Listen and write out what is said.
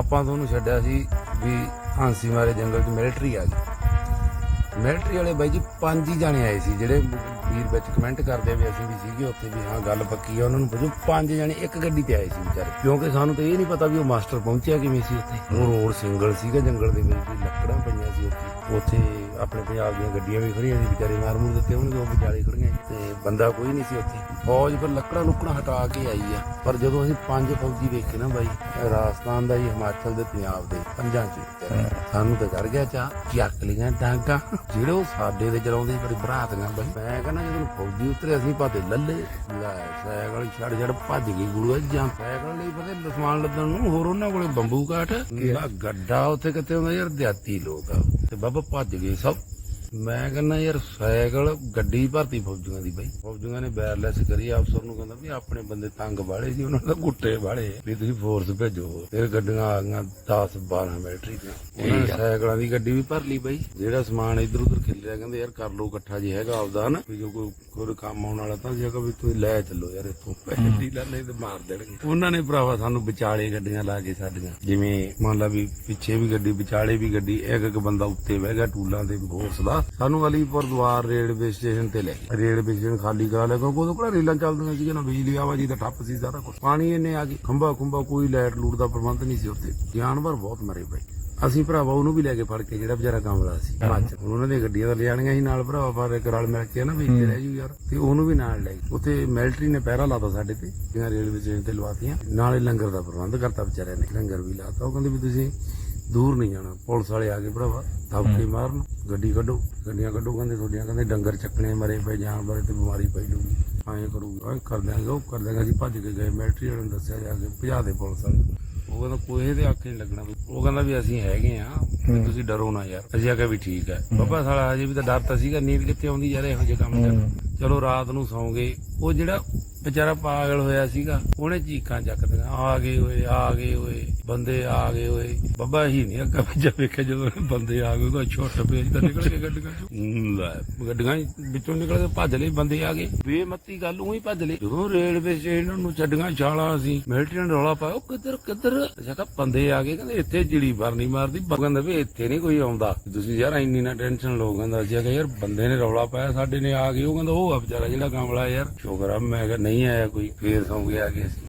ਆਪਾਂ ਤੁਹਾਨੂੰ ਛੱਡਿਆ ਸੀ ਵੀ ਹਾਂਸੀ ਮਾਰੇ ਜੰਗਲ 'ਚ ਮਿਲਟਰੀ ਆ ਗਈ ਮਿਲਟਰੀ ਵਾਲੇ ਬਾਈ ਜੀ, ਪੰਜ ਹੀ ਜਾਣੇ ਆਏ ਸੀ, ਜਿਹੜੇ ਵੀਰ ਵਿੱਚ ਕਮੈਂਟ ਕਰਦੇ ਵੀ ਅਸੀਂ ਵੀ ਸੀਗੇ ਉੱਥੇ ਵੀ ਹਾਂ, ਗੱਲ ਪੱਕੀ ਆ, ਉਹਨਾਂ ਨੂੰ ਪੁੱਛੋ, ਪੰਜ ਜਾਣੇ ਇੱਕ ਗੱਡੀ ਤੇ ਆਏ ਸੀ ਵਿਚਾਰੇ। ਕਿਉਂਕਿ ਸਾਨੂੰ ਤਾਂ ਇਹ ਨਹੀਂ ਪਤਾ ਵੀ ਉਹ ਮਾਸਟਰ ਪਹੁੰਚਿਆ ਕਿਵੇਂ ਸੀ ਉੱਥੇ। ਉਹ ਰੋਡ ਸਿੰਗਲ ਸੀਗਾ, ਜੰਗਲ ਦੇ ਵਿੱਚ ਲੱਕੜਾਂ ਪਈਆਂ ਸੀ ਉੱਥੇ। ਉੱਥੇ ਆਪਣੇ ਪੰਜਾਬ ਦੀਆਂ ਗੱਡੀਆਂ ਵੀ ਖੜੀਆਂ ਸੀ, ਵਿਚਾਰੇ ਮਾਰ ਦਿੱਤੇ ਹੋਣਗੇ, ਉਹ ਵਿਚਾਲੇ ਖੜੀਆਂ ਤੇ ਬੰਦਾ ਕੋਈ ਨਹੀਂ ਸੀ ਉੱਥੇ। ਫੌਜ ਪਰ ਲੱਕੜਾਂ ਲੁੱਕੜਾਂ ਹਟਾ ਕੇ ਆਈ ਆ। ਪਰ ਜਦੋਂ ਅਸੀਂ ਪੰਜ ਫੌਜੀ ਵੇਖੇ ਨਾ ਬਾਈ, ਰਾਜਸਥਾਨ ਦਾ ਹੀ, ਹਿਮਾਚਲ ਦੇ, ਪੰਜਾਬ ਦੇ, ਪੰਜਾਂ ਚ ਸਾਨੂੰ ਤਾਂ ਚੜ ਗਿਆ ਚਾ ਚੱਕ ਲੀਆਂ ਡਾਂਗਾ। ਜਿਹੜੇ ਉਹ ਸਾਡੇ ਦੇ ਚਲਾਉਂਦੇ ਸੀ, ਬੜੀ ਬਰਾਤੀਆਂ ਬਈ। ਮੈਂ ਕਹਿੰਦਾ ਜਦੋਂ ਫੌਜੀ ਉਤਰੇ, ਅਸੀਂ ਪਾਤੇ ਲੱਲੇ। ਲੈ, ਸਾਈਕਲ ਛੜ ਛੜ ਭੱਜ ਗਈ ਗੁਰੂ ਜਾਂ ਸਾਈਕਲ ਲਈ ਪਤਾ ਲਸਮਾਨ ਲੱਦਣ ਨੂੰ, ਹੋਰ ਉਹਨਾਂ ਕੋਲੇ ਬੰਬੂ ਕਾਠ। ਗੱਡਾ ਉੱਥੇ ਕਿਤੇ ਹੁੰਦਾ ਯਾਰ, ਦਿਹਾਤੀ ਲੋਕ ਆ। ਤੇ ਬਾਬਾ ਭੱਜ ਗਏ ਸਭ। ਮੈਂ ਕਹਿੰਦਾ ਯਾਰ ਸਾਈਕਲ ਗੱਡੀ ਭਰਤੀ ਫੌਜੀਆਂ ਦੀ ਬਾਈ। ਫੌਜੀਆਂ ਨੇ ਵਾਇਰਲੈਸ ਕਰੀ ਅਫਸਰ ਨੂੰ ਕਹਿੰਦਾ ਵੀ ਆਪਣੇ ਬੰਦੇ ਤੰਗ ਵਾਲੇ ਸੀ ਉਹਨਾਂ ਦਾ ਗੁੱਟੇ ਵਾਲੇ ਵੀ ਤੁਸੀਂ ਫੋਰਸ ਭੇਜੋ ਫਿਰ ਗੱਡੀਆਂ ਆ ਗਈਆਂ 10 12 ਮਿਲਟਰੀ ਦੀਆਂ। ਉਹਨਾਂ ਨੇ ਸਾਈਕਲਾਂ ਦੀ ਗੱਡੀ ਵੀ ਭਰ ਲਈ ਬਾਈ। ਜਿਹੜਾ ਸਮਾਨ ਇੱਧਰ ਉੱਧਰ ਖਿਲਰਿਆ ਕਹਿੰਦੇ ਯਾਰ ਕਰ ਲਓ ਇਕੱਠਾ ਜੇ ਹੈਗਾ ਆਪਦਾ ਨਾ ਵੀ ਜੋ ਕੋਈ ਕੋਈ ਕੰਮ ਆਉਣ ਵਾਲਾ ਤਾਂ ਜੇਗਾ ਵੀ ਤੁਸੀਂ ਲੈ ਚੱਲੋ ਯਾਰ ਇੱਥੋਂ। ਪੈਸੇ ਲੈ ਲੈ ਤੇ ਮਾਰ ਦੇਣਗੇ। ਉਹਨਾਂ ਨੇ ਭਰਾਵਾ ਸਾਨੂੰ ਵਿਚਾਲੇ ਗੱਡੀਆਂ ਲਾ ਕੇ ਸਾਡੀਆਂ। ਜਿਵੇਂ ਮੰਨ ਲਾ ਵੀ ਪਿੱਛੇ ਵੀ ਗੱਡੀ ਵਿਚਾਲੇ ਵੀ ਗੱਡੀ ਇੱਕ ਇੱਕ ਬੰਦਾ ਉੱਤੇ ਬਹਿ ਗਿਆ ਟੂਲਾਂ ਦੇ ਫੋਰਸ ਦਾ ਸਾਨੂੰ ਅਲੀਪੁਰ ਦਵਾਰ ਰੇਲਵੇ ਸਟੇਸ਼ਨ ਤੇ ਲੈ ਗਏ। ਰੇਲਵੇ ਸਟੇਸ਼ਨ ਖਾਲੀ ਕਰਾ ਲਿਆ ਕਿਉਂਕਿ ਉਦੋਂ ਕੋਲ ਰੇਲਾਂ ਚੱਲਦੀਆਂ ਸੀ ਨਾ ਬਿਜਲੀ ਆਵਾਜੀ ਦਾ ਠੱਪ ਸੀ ਸਾਰਾ ਕੁਝ ਪਾਣੀ ਇੰਨੇ ਆ ਗਏ ਖੰਭਾ ਖੁੰਭਾ ਕੋਈ ਲਾਈਟ ਲੂਟ ਦਾ ਪ੍ਰਬੰਧ ਨਹੀਂ ਸੀ ਉੱਥੇ। ਜਾਨਵਰ ਬਹੁਤ ਮਰੇ ਪਏ। ਅਸੀਂ ਭਰਾਵਾ ਉਹਨੂੰ ਵੀ ਲੈ ਕੇ ਫੜ ਕੇ ਜਿਹੜਾ ਵਿਚਾਰਾ ਕਾਮਲਾ ਸੀ ਹੁਣ ਉਹਨਾਂ ਦੀਆਂ ਗੱਡੀਆਂ ਤਾਂ ਲਿਆਣੀਆਂ ਸੀ ਨਾਲ ਭਰਾਵਾ ਪਰ ਇੱਕ ਰਲ ਮਿਲ ਕੇ ਨਾ ਵੀ ਇੱਥੇ ਰਹਿ ਜੂ ਯਾਰ। ਤੇ ਉਹਨੂੰ ਵੀ ਨਾਲ ਲੈ ਗਏ। ਉੱਥੇ ਮਿਲਟਰੀ ਨੇ ਪਹਿਰਾ ਲਾਤਾ ਸਾਡੇ ਤੇ ਜਿਹੜੀਆਂ ਰੇਲਵੇ ਸਟੇਸ਼ਨ ਤੇ ਲਵਾਤੀਆਂ। ਨਾਲੇ ਲੰਗਰ ਦਾ ਪ੍ਰਬੰਧ ਕਰਤਾ ਵਿਚਾਰਿਆਂ ਨੇ। ਲੰਗਰ ਵੀ ਲਾਤਾ। ਉਹ ਕਹਿੰਦੇ ਵੀ ਤੁਸੀਂ ਦੂਰ ਨਹੀਂ ਜਾਣਾ। ਪੁਲਿਸ ਵਾਲੇ ਆ ਗਏ ਭਰਾਵਾ ਥਾਪਕੇ ਮਾਰਨ। ਗੱਡੀ ਕੱਢੋ ਗੱਡੀਆਂ ਕੱਢੋ ਕਹਿੰਦੇ ਤੁਹਾਡੀਆਂ ਕਹਿੰਦੇ ਡੰਗਰ ਚੱਕਣੇ ਮਰੇ ਪਏ ਜਾਨਵਰ ਤੇ ਬਿਮਾਰੀ ਪਈ ਲੂਗੀ ਐਂ ਕਰੂਗੀ ਐਂ ਕਰ ਦਿਆਂਗੇ ਉਹ ਕਰ ਦਿਆਂਗੇ ਅਸੀਂ ਭੱਜ ਕੇ ਗਏ। ਮਿਲਟਰੀ ਵਾਲਿਆਂ ਨੂੰ ਦੱਸਿਆ ਜਾ ਕੇ ਭਜਾ ਦੇ ਪੁਲਿਸ ਵਾਲੇ। ਉਹ ਕਹਿੰਦਾ ਕੋਈ ਦੇ ਆਖੇ ਨਹੀਂ ਲੱਗਣਾ। ਉਹ ਕਹਿੰਦਾ ਵੀ ਅਸੀਂ ਹੈਗੇ ਆ ਵੀ ਤੁਸੀਂ ਡਰੋ ਨਾ ਯਾਰ। ਅਸੀਂ ਆਖਿਆ ਵੀ ਠੀਕ ਹੈ। ਬਾਬਾ ਸਾਲਾ ਹਜੇ ਵੀ ਤਾਂ ਡਰ ਤਾਂ ਸੀਗਾ ਨੀਂਦ ਕਿੱਥੇ ਆਉਂਦੀ ਯਾਰ ਇਹੋ ਜਿਹੇ ਕੰਮ ਚ ਚਲੋ ਰਾਤ ਨੂੰ ਸੌਂ ਗਏ। ਉਹ ਜਿਹੜਾ ਵਿਚਾਰਾ ਪਾਗਲ ਹੋਇਆ ਸੀਗਾ, ਉਹਨੇ ਚੀਕਾਂ ਚੱਕਦੀਆਂ, ਆ ਗਏ ਓਏ, ਆ ਗਏ ਓਏ, ਬੰਦੇ ਆ ਗਏ ਓਏ। ਬੱਬਾ ਹੀ ਨਹੀਂ ਅੱਗਾ ਪਿੱਛੇ ਵੇਖਿਆ ਜਦੋਂ ਬੰਦੇ ਆ ਗਏ ਉਹਦਾ ਛੋਟਾ ਪੇਜ ਤਾਂ ਨਿਕਲ ਕੇ ਗੱਡੀਆਂ ਚੋਂ ਗੱਡੀਆਂ ਵਿੱਚੋਂ ਨਿਕਲ ਕੇ ਭੱਜ ਲਏ, ਬੰਦੇ ਆ ਗਏ। ਬੇਮੱਤੀ ਗੱਲ, ਉਹੀ ਭੱਜ ਲਏ। ਜਦੋਂ ਰੇਲਵੇ ਸਟੇਸ਼ਨ ਨੂੰ ਛੱਡੀਆਂ ਛਾਲਾਂ ਅਸੀਂ ਮਿਲਟਰੀ ਨੇ ਰੌਲਾ ਪਾਇਆ, ਉਹ ਕਿੱਧਰ ਕਿੱਧਰ? ਅੱਛਾ ਬੰਦੇ ਆ ਗਏ, ਕਹਿੰਦੇ ਇੱਥੇ ਜਿਹੜੀ ਫਰਨੀ ਮਾਰਦੀ ਬੱਬਾ ਕਹਿੰਦਾ ਵੀ ਇੱਥੇ ਨਹੀਂ ਕੋਈ ਆਉਂਦਾ। ਤੁਸੀਂ ਯਾਰ ਇੰਨੀ ਨਾ ਟੈਨਸ਼ਨ ਲਓ, ਕਹਿੰਦਾ ਸੀ ਯਾਰ ਬੰਦੇ ਨੇ ਰੌਲਾ ਪਾਇਆ, ਸਾਡੇ ਨੇ ਆ ਗਏ, ਉਹ ਕਹਿੰਦਾ ਉਹ ਆ ਵਿਚਾਰਾ ਜਿਹੜਾ ਕਾਮਲਾ ਯਾਰ। ਸ਼ੁਕਰ ਆ, ਮੈਂ ਕਿਹਾ ਨਹੀਂ ਆਇਆ ਕੋਈ ਫੇਰ ਸੌਂ ਗਿਆ ਆ ਗਏ ਅਸੀਂ।